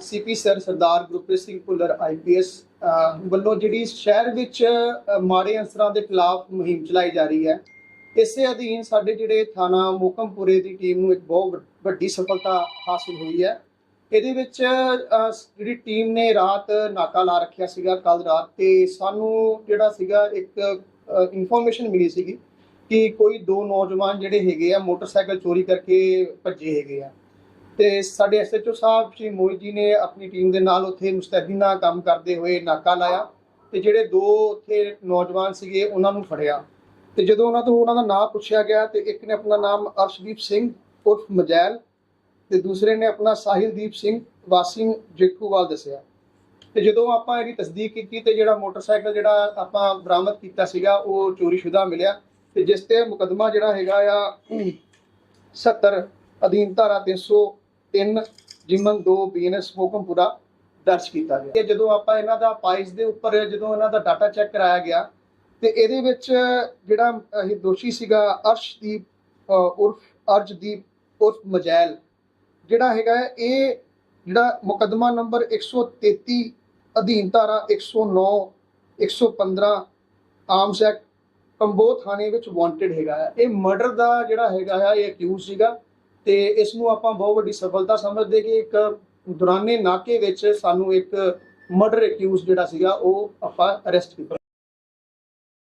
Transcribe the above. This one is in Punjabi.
CP sir Sardar Gurpreet Singh Bhullar IPS ਵੱਲੋਂ ਜਿਹੜੀ ਸ਼ਹਿਰ ਵਿੱਚ ਅ, ਮਾੜੇ ਅਨਸਰਾਂ ਦੇ ਖਿਲਾਫ ਮੁਹਿੰਮ ਚਲਾਈ ਜਾ ਰਹੀ ਹੈ ਇਸੇ ਅਧੀਨ ਸਾਡੇ ਜਿਹੜੇ ਥਾਣਾ ਮੋਕਮਪੁਰੇ ਦੀ ਟੀਮ ਨੂੰ ਇੱਕ ਬਹੁਤ ਵੱਡ- ਵੱਡੀ ਸਫਲਤਾ ਹਾਸਲ ਹੋਈ ਹੈ। ਇਹਦੇ ਵਿੱਚ ਜਿਹੜੀ ਟੀਮ ਨੇ ਰਾਤ ਨਾਕਾ ਲਾ ਰੱਖਿਆ ਸੀਗਾ ਕੱਲ ਰਾਤ ਤੇ ਸਾਨੂੰ ਜਿਹੜਾ ਸੀਗਾ ਇੱਕ ਇਨਫੋਰਮੇਸ਼ਨ ਮਿਲੀ ਸੀਗੀ ਕਿ ਕੋਈ ਦੋ ਨੌਜਵਾਨ ਜਿਹੜੇ ਹੈਗੇ ਆ ਮੋਟਰਸਾਈਕਲ ਚੋਰੀ ਕਰਕੇ ਭੱਜੇ ਹੈਗੇ ਆ। ਤੇ ਸਾਡੇ ਐਸਐਚਓ ਸਾਹਿਬ, ਸ਼੍ਰੀ ਮੋਹਿਤ ਜੀ ਨੇ ਆਪਣੀ ਟੀਮ ਦੇ ਨਾਲ ਉੱਥੇ ਮੁਸਤੈਦੀ ਨਾਲ ਕੰਮ ਕਰਦੇ ਹੋਏ ਨਾਕਾ ਲਾਇਆ ਤੇ ਜਿਹੜੇ ਦੋ ਉੱਥੇ ਨੌਜਵਾਨ ਸੀਗੇ, ਉਹਨਾਂ ਨੂੰ ਫੜਿਆ। ਤੇ ਜਦੋਂ ਉਹਨਾਂ ਤੋਂ ਉਹਨਾਂ ਦਾ ਨਾਮ ਪੁੱਛਿਆ ਗਿਆ ਤੇ ਇੱਕ ਨੇ ਆਪਣਾ ਨਾਮ ਅਰਸ਼ਦੀਪ ਸਿੰਘ ਉਰਫ ਮਜੈਲ ਤੇ ਦੂਸਰੇ ਨੇ ਆਪਣਾ ਸਾਹਿਲਦੀਪ ਸਿੰਘ ਵਾਸੀ ਜੇਖੂਵਾਲ ਦੱਸਿਆ। ਤੇ ਜਦੋਂ ਆਪਾਂ ਇਹਦੀ ਤਸਦੀਕ ਕੀਤੀ ਤੇ ਜਿਹੜਾ ਮੋਟਰਸਾਈਕਲ ਜਿਹੜਾ ਆਪਾਂ ਬਰਾਮਦ ਕੀਤਾ ਸੀਗਾ, ਉਹ ਚੋਰੀशुदा ਮਿਲਿਆ ਤੇ ਜਿਸ ਤੇ ਮੁਕਦਮਾ ਜਿਹੜਾ ਹੈਗਾ ਆ 70 ਅਧੀਨ ਧਾਰਾ 303 ਜਿਮਨ 2 ਬੀਐਨਐਸ ਹੁਕਮਪੁਰਾ ਦਰਜ ਕੀਤਾ ਗਿਆ। ਤੇ ਜਦੋਂ ਆਪਾਂ ਇਹਨਾਂ ਦਾ ਪਾਈਸ ਦੇ ਉੱਪਰ ਜਦੋਂ ਇਹਨਾਂ ਦਾ ਡਾਟਾ ਚੈੱਕ ਕਰਾਇਆ ਗਿਆ ਤੇ ਇਹਦੇ ਵਿੱਚ ਜਿਹੜਾ ਇਹ ਦੋਸ਼ੀ ਸੀਗਾ ਅਰਸ਼ਦੀਪ ਉਰਫ ਅਰਜਦੀਪ ਉਰਫ ਮਜੈਲ। ਜਿਹੜਾ ਹੈਗਾ ਹੈ, ਇਹ ਜਿਹੜਾ ਮੁਕੱਦਮਾ ਨੰਬਰ 133 ਅਧੀਨ ਧਾਰਾ 109 115 ਆਰਮਸ ਐਕਟ ਕੰਬੋ ਥਾਣੇ ਵਿੱਚ ਵਾਂਟਡ ਹੈਗਾ ਹੈ। ਇਹ ਮਰਡਰ ਦਾ ਜਿਹੜਾ ਹੈਗਾ ਆ ਇਹ ਅਕਿਊਜ਼ ਸੀਗਾ। ਤੇ ਇਸ ਨੂੰ ਆਪਾਂ ਬਹੁਤ ਵੱਡੀ ਸਫਲਤਾ ਸਮਝਦੇ ਕਿ ਇੱਕ ਦੌਰਾਨੇ ਨਾਕੇ ਵਿੱਚ ਸਾਨੂੰ ਇੱਕ ਮਰਡਰ ਅਕਿਊਜ਼ ਜਿਹੜਾ ਸੀਗਾ, ਉਹ ਆਪਾਂ ਅਰੈਸਟ ਕੀਤਾ।